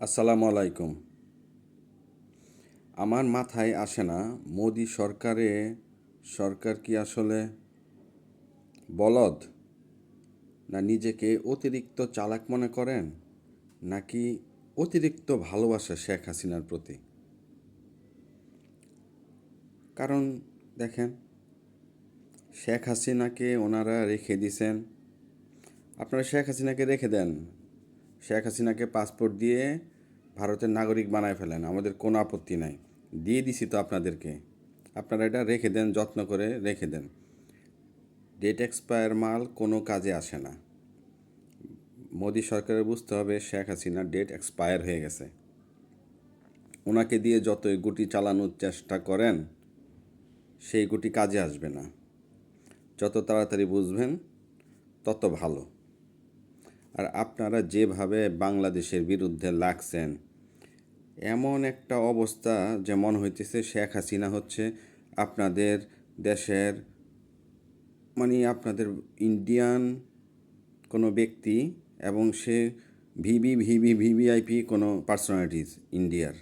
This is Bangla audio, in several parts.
আসসালামু আলাইকুম। আমার মাথায় আসে না, মোদি সরকারে, সরকার কি আসলে বলদ? না নিজেকে অতিরিক্ত চালাক মনে করেন? নাকি অতিরিক্ত ভালোবাসা শেখ হাসিনার প্রতি? কারণ দেখেন, শেখ হাসিনাকে ওনারা রেখে দিছেন। আপনারা শেখ হাসিনাকে রেখে দেন শেখ হাসিনাকে পাসপোর্ট দিয়ে ভারতের নাগরিক বানায় ফেলেন। আমাদের কোনো আপত্তি নাই। দিয়ে দিছি তো আপনাদেরকে। আপনারা এটা রেখে দেন, যত্ন করে রেখে দেন। ডেট এক্সপায়ার মাল কোনো কাজে আসে না। মোদী সরকারের বুঝতে হবে শেখ হাসিনা ডেট এক্সপায়ার হয়ে গেছে। ওনাকে দিয়ে যতই গুটি চালানোর চেষ্টা করেন, সেই গুটি কাজে আসবে না। যত তাড়াতাড়ি বুঝবেন, তত ভালো। আর আপনারা যেভাবে বাংলাদেশের বিরুদ্ধে লাগছেন, এমন একটা অবস্থা যে মনে হইতেছে, শেখ হাসিনা হচ্ছে আপনাদের দেশের মানে আপনাদের ইন্ডিয়ান কোনো ব্যক্তি এবং সে ভিবি ভিবি, ভিভিআইপি কোনো পার্সোনালিটিস ইন্ডিয়ার।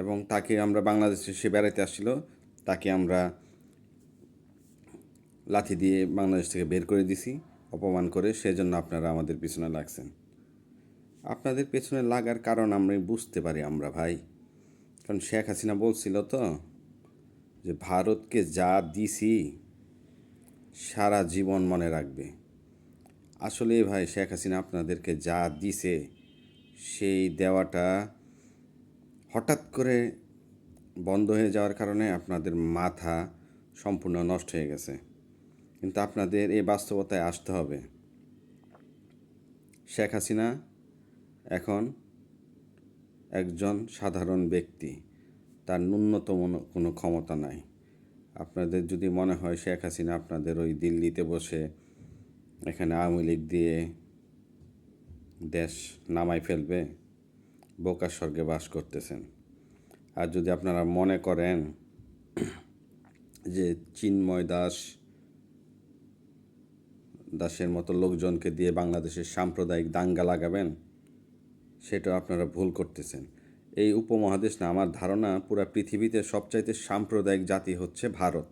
এবং তাকে আমরা বাংলাদেশে সে বেড়াতে আসছিল, তাকে আমরা লাথি দিয়ে বাংলাদেশ থেকে বের করে দিছি। অপমান করে সেজন্য আপনারা আমাদের পিছনে লাগছেন। আপনাদের পেছনে লাগার কারণ আমরা বুঝতে পারি আমরা ভাই। কারণ শেখ হাসিনা বলছিল তো যে, ভারতকে যা দিছি, সারা জীবন মনে রাখবে। আসলে ভাই, শেখ হাসিনা আপনাদেরকে যা দিছে, সেই দেওয়াটা হঠাৎ করে বন্ধ হয়ে যাওয়ার কারণে আপনাদের মাথা সম্পূর্ণ নষ্ট হয়ে গেছে। কিন্তু আপনাদের এই বাস্তবতায় আসতে হবে। শেখ হাসিনা এখন একজন সাধারণ ব্যক্তি, তার ন্যূনতম কোনো ক্ষমতা নাই। আপনাদের যদি মনে হয় শেখ হাসিনা আপনাদের ওই দিল্লিতে বসে এখানে আওয়ামী লীগ দিয়ে দেশ নামাই ফেলবে বোকার স্বর্গে বাস করতেছেন। আর যদি আপনারা মনে করেন যে চিন্ময় দাস দাসের মতো লোকজনকে দিয়ে বাংলাদেশের সাম্প্রদায়িক দাঙ্গা লাগাবেন সেটা আপনারা ভুল করতেছেন। এই উপমহাদেশ না, আমার ধারণা পুরা পৃথিবীতে সবচাইতে সাম্প্রদায়িক জাতি হচ্ছে ভারত।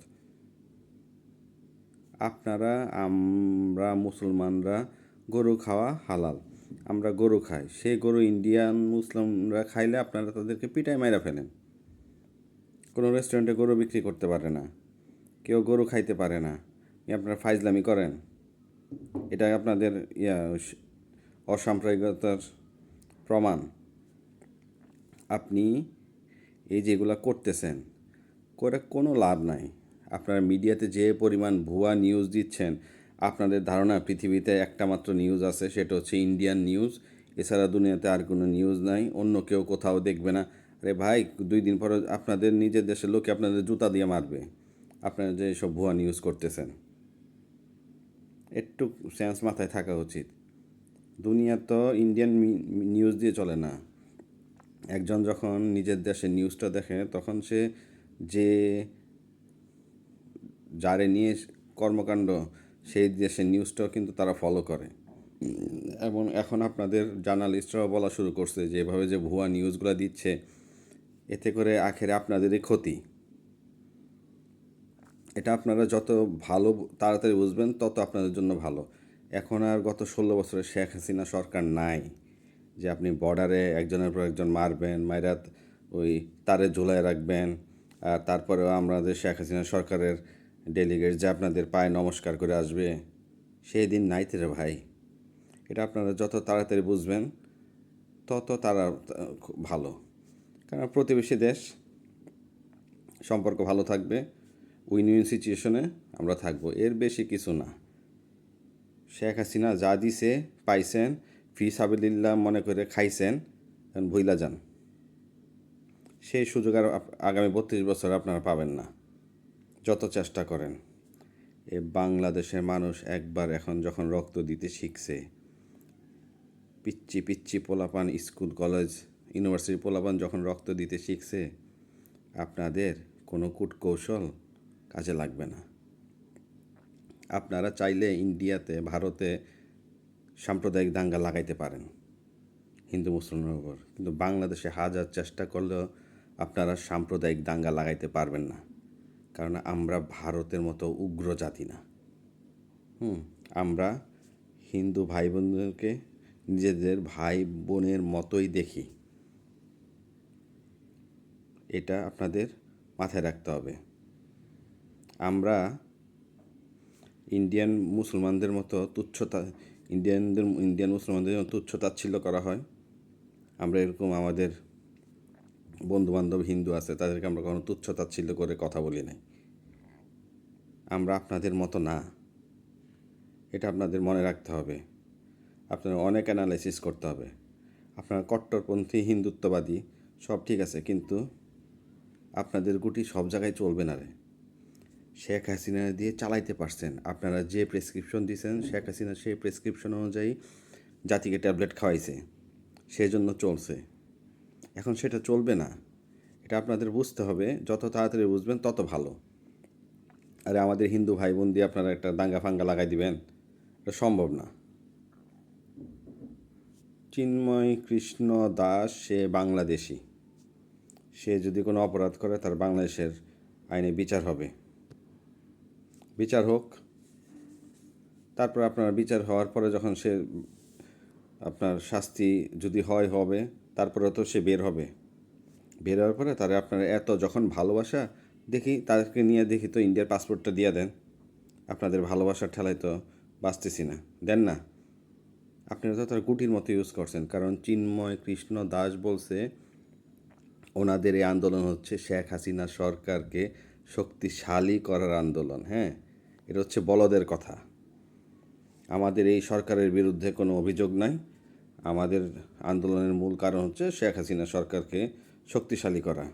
আপনারা, আমরা মুসলমানরা গরু খাওয়া হালাল, আমরা গরু খাই। সেই গরু ইন্ডিয়ান, মুসলিমরা খাইলে আপনারা তাদেরকে পিটায় মাইরা ফেলেন। কোনো রেস্টুরেন্টে গরু বিক্রি করতে পারে না, কেউ গরু খাইতে পারে না। আপনারা ফাইজলামি করেন। এটা আপনাদের ইয়া অসাম্প্রদায়িকতার প্রমাণ। আপনি এই যেগুলো করতেছেন, করে কোনো লাভ নাই। আপনার মিডিয়াতে যে পরিমাণ ভুয়া নিউজ দিচ্ছেন, আপনাদের ধারণা পৃথিবীতে একটা মাত্র নিউজ আছে, সেটা হচ্ছে ইন্ডিয়ান নিউজ এছাড়া দুনিয়াতে আর কোনো নিউজ নাই, অন্য কেউ কোথাও দেখবে না। আরে ভাই, দুই দিন পরে আপনাদের নিজের দেশের লোকে আপনাদের জুতা দিয়ে মারবে। আপনারা যে সব ভুয়া নিউজ করতেছেন। একটু সেন্স মাথায় থাকা উচিত। দুনিয়া তো ইন্ডিয়ান নিউজ দিয়ে চলে না। একজন যখন নিজের দেশের নিউজটা দেখে, তখন সে যে যারে নিয়ে কর্মকাণ্ড, সেই দেশের নিউজটাও কিন্তু তারা ফলো করে। এবং এখন আপনাদের জার্নালিস্টরাও বলা শুরু করছে যে, এভাবে যে ভুয়া নিউজগুলো দিচ্ছে, এতে করে আখেরে আপনাদেরই ক্ষতি। এটা আপনারা যত ভালো তাড়াতাড়ি বুঝবেন, তত আপনাদের জন্য ভালো। এখন আর গত ষোলো বছরে শেখ হাসিনা সরকার নাই, যে আপনি বর্ডারে একজনের পর একজন মারবেন মাইরাত ওই তারে ঝুলায় রাখবেন। আর তারপরেও আমাদের শেখ হাসিনা সরকারের ডেলিগেট যে আপনাদের পায়ে নমস্কার করে আসবে, সেই দিন নাই রে ভাই। এটা আপনারা যত তাড়াতাড়ি বুঝবেন, তত তারা ভালো। কারণ প্রতিবেশী দেশ, সম্পর্ক ভালো থাকবে। উইন উইন সিচুয়েশনে আমরা থাকব। এর বেশি কিছু না। শেখ হাসিনা যা দিছে পাইছেন, ফি সাবিল্লা মনে করে খাইছেন, এখন ভুইলা যান। সেই সুযোগ আর আগামী বত্রিশ বছর আপনারা পাবেন না। যত চেষ্টা করেন। এ বাংলাদেশের মানুষ একবার এখন যখন রক্ত দিতে শিখছে পিচ্ছি পিচ্ছি পোলাপান স্কুল, কলেজ, ইউনিভার্সিটি পোলাপান যখন রক্ত দিতে শিখছে, আপনাদের কোনো কূটকৌশল কাজে লাগবে না। আপনারা চাইলে ইন্ডিয়াতে, ভারতে সাম্প্রদায়িক দাঙ্গা লাগাইতে পারেন, হিন্দু, মুসলমানের উপর। কিন্তু বাংলাদেশে হাজার চেষ্টা করলেও আপনারা সাম্প্রদায়িক দাঙ্গা লাগাইতে পারবেন না। কারণ আমরা ভারতের মতো উগ্র জাতি না। হুম, আমরা হিন্দু ভাই বোনদেরকে নিজেদের ভাই বোনের মতোই দেখি। এটা আপনাদের মাথায় রাখতে হবে। আমরা ইন্ডিয়ান মুসলমানদের মতো তুচ্ছতা ইন্ডিয়ানদের ইন্ডিয়ান মুসলমানদের মতো তুচ্ছ তাচ্ছিল্য করা হয়। আমরা এরকম আমাদের বন্ধু বান্ধব হিন্দু আছে, তাদেরকে আমরা কখনো তুচ্ছ তাচ্ছিল্য করে কথা বলি নাই। আমরা আপনাদের মতো না। এটা আপনাদের মনে রাখতে হবে। আপনার অনেক অ্যানালাইসিস করতে হবে। আপনার কট্টরপন্থী, হিন্দুত্ববাদী, সব ঠিক আছে, কিন্তু আপনাদের গুটি সব জায়গায় চলবে না রে। শেখ হাসিনা দিয়ে চালাইতে পারছেন। আপনারা যে প্রেসক্রিপশন দিয়েছেন শেখ হাসিনা সেই প্রেসক্রিপশন অনুযায়ী জাতিকে ট্যাবলেট খাওয়াইছে। সেই জন্য চলছে। এখন সেটা চলবে না। এটা আপনাদের বুঝতে হবে। যত তাড়াতাড়ি বুঝবেন তত ভালো। আরে আমাদের হিন্দু ভাই বোন দিয়ে আপনারা একটা দাঙ্গা ফাঙ্গা লাগাই দিবেন এটা সম্ভব না। চিন্ময় কৃষ্ণ দাস সে বাংলাদেশি। সে যদি কোনো অপরাধ করে তার বাংলাদেশের আইনে বিচার হবে। বিচার হোক। তারপর আপনার বিচার হওয়ার পরে যখন সে, আপনার শাস্তি যদি হয় হবে তারপরে তো সে বের হবে। বের হওয়ার পরে তারা আপনার এত যখন ভালোবাসা দেখি, তাদেরকে নিয়ে দেখি তো ইন্ডিয়ার পাসপোর্টটা দিয়ে দেন। আপনাদের ভালোবাসার ঠেলায় তো বাঁচতেছি না। দেন না। আপনারা তো তার গুটির মতো ইউজ করছেন। কারণ চিন্ময় কৃষ্ণ দাস বলছে, ওনাদের এই আন্দোলন হচ্ছে শেখ হাসিনা সরকারকে শক্তিশালী করার আন্দোলন। হ্যাঁ? এটা হচ্ছে বলদের কথা। আমাদের এই সরকারের বিরুদ্ধে কোনো অভিযোগ নাই। আমাদের আন্দোলনের মূল কারণ হচ্ছে শেখ হাসিনা সরকারকে শক্তিশালী করা।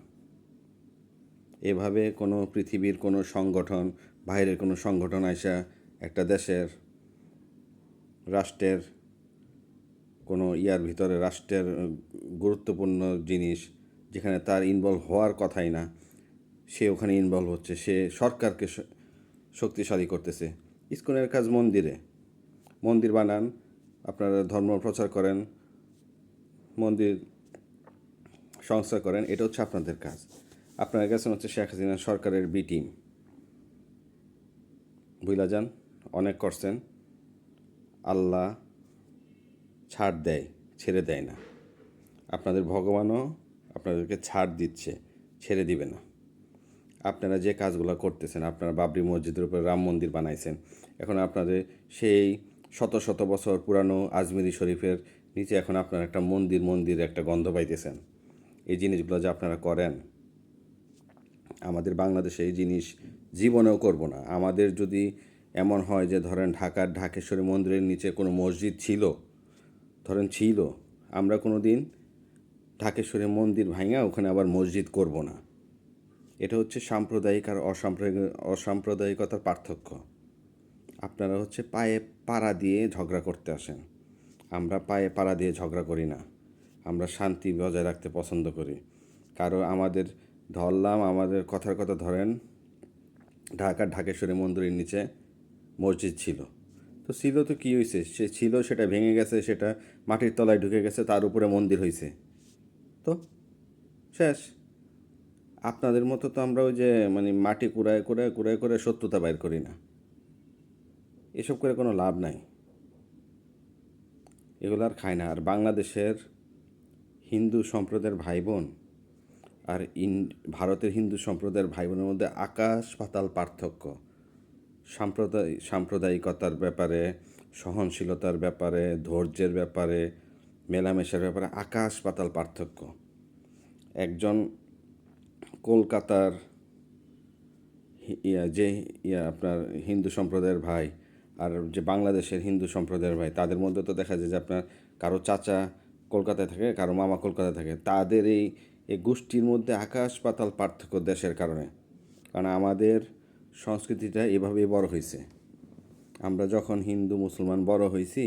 এভাবে কোনো পৃথিবীর কোনো সংগঠন, বাইরের কোনো সংগঠন আইসা একটা দেশের রাষ্ট্রের কোনো ইয়ার ভিতরে রাষ্ট্রের গুরুত্বপূর্ণ জিনিস যেখানে তার ইনভলভ হওয়ার কথাই না, সে ওখানে ইনভলভ হচ্ছে, সে সরকারকে শক্তিশালী করতেছে। ইস্কনের কাজ মন্দিরে। মন্দির বানান, আপনারা ধর্ম প্রচার করেন, মন্দির সংস্কার করেন, এটা হচ্ছে আপনাদের কাজ। আপনার কাছে হচ্ছে শেখ হাসিনা সরকারের বি টিম বুঝলা যান, অনেক করছেন, আল্লাহ ছাড় দেয়, ছেড়ে দেয় না। আপনাদের ভগবানও আপনাদেরকে ছাড় দিচ্ছে, ছেড়ে দিবে না। আপনারা যে কাজগুলো করতেছেন, আপনারা বাবরি মসজিদের উপরে রাম মন্দির বানাইছেন, এখন আপনাদের সেই শত শত বছর পুরানো আজমিরি শরীফের নিচে এখন আপনারা একটা মন্দির মন্দির একটা গন্ধ পাইতেছেন। এই জিনিসগুলো যে আপনারা করেন, আমাদের বাংলাদেশে এই জিনিস জীবনেও করব না। আমাদের যদি এমন হয় যে ধরেন ঢাকার ঢাকেশ্বরী মন্দিরের নিচে কোনো মসজিদ ছিল, ধরেন ছিল, আমরা কোনো দিন ঢাকেশ্বরী মন্দির ভাঙা ওখানে আবার মসজিদ করব না। এটা হচ্ছে সাম্প্রদায়িক আর অসাম্প্রদায়িক, অসাম্প্রদায়িকতার পার্থক্য। আপনারা হচ্ছে পায়ে পাড়া দিয়ে ঝগড়া করতে আসেন। আমরা পায়ে পাড়া দিয়ে ঝগড়া করি না। আমরা শান্তি বজায় রাখতে পছন্দ করি। কারও আমাদের ধরলাম, আমাদের কথার কথা ধরেন, ঢাকার ঢাকেশ্বরী মন্দিরের নিচে মসজিদ ছিল। তো ছিল তো কী হয়েছে সে ছিল, সেটা ভেঙে গেছে, সেটা মাটির তলায় ঢুকে গেছে, তার উপরে মন্দির হয়েছে তো শেষ। আপনাদের মতো তো আমরা ওই যে মানে মাটি কুড়ায় কুড়ায় কুড়ায় করে সত্যতা বাইর করি না। এসব করে কোনো লাভ নাই। এগুলো আর খায় না। আর বাংলাদেশের হিন্দু সম্প্রদায়ের ভাই বোন আর ইন, ভারতের হিন্দু সম্প্রদায়ের ভাই বোনের মধ্যে আকাশ পাতাল পার্থক্য। সাম্প্রদায়, সাম্প্রদায়িকতার ব্যাপারে, সহনশীলতার ব্যাপারে, ধৈর্যের ব্যাপারে, মেলামেশার ব্যাপারে আকাশ পাতাল পার্থক্য। একজন কলকাতার ইয়া, যে ইয়া আপনার হিন্দু সম্প্রদায়ের ভাই আর যে বাংলাদেশের হিন্দু সম্প্রদায়ের ভাই, তাদের মধ্যে তো দেখা যায় যে আপনার কারও চাচা কলকাতায় থাকে, কারও মামা কলকাতায় থাকে। তাদের এই এই গোষ্ঠীর মধ্যে আকাশ পাতাল পার্থক্য দেশের কারণে। কারণ আমাদের সংস্কৃতিটা এভাবেই বড় হয়েছে আমরা যখন হিন্দু, মুসলমান বড় হয়েছি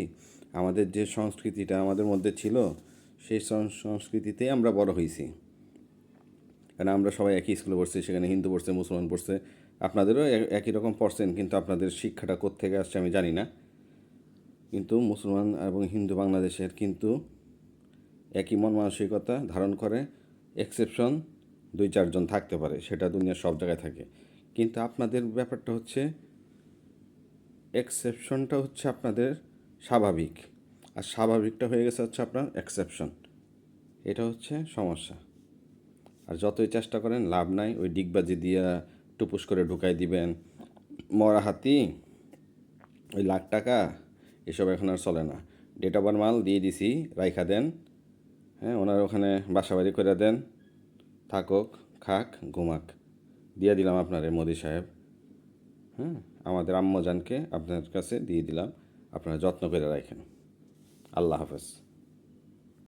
আমাদের যে সংস্কৃতিটা আমাদের মধ্যে ছিল, সেই সংস্কৃতিতেই আমরা বড় হয়েছি কারণ আমরা সবাই একই স্কুলে পড়ছি, সেখানে হিন্দু পড়ছে, মুসলমান পড়ছে, আপনাদেরও একই রকম পড়ছেন কিন্তু আপনাদের শিক্ষাটা কোত্থেকে আসছে আমি জানি না। কিন্তু মুসলমান এবং হিন্দু বাংলাদেশের কিন্তু একই মন মানসিকতা ধারণ করে এক্সেপশন দুই চারজন থাকতে পারে, সেটা দুনিয়ার সব জায়গায় থাকে। কিন্তু আপনাদের ব্যাপারটা হচ্ছে এক্সেপশনটা হচ্ছে আপনাদের স্বাভাবিক। আর স্বাভাবিকটা হয়ে গেছে হচ্ছে আপনার এক্সেপশন এটা হচ্ছে সমস্যা। আর যতই চেষ্টা করেন, লাভ নাই। ওই ডিগবাজি দিয়া টুপুস করে ঢুকাই দিবেন। মরা হাতি ওই লাখ টাকা, এসব এখন আর চলে না। ডেট অফ মাল দিয়ে দিছি, রাইখা দেন। হ্যাঁ ওনার ওখানে বাসা বাড়ি করে দেন। থাকুক, খাক, ঘুমাক। দিয়ে দিলাম আপনারে, মোদি সাহেব। হ্যাঁ আমাদের আম্মজানকে আপনার কাছে দিয়ে দিলাম। আপনারা যত্ন করে রাখেন। আল্লাহ হাফেজ।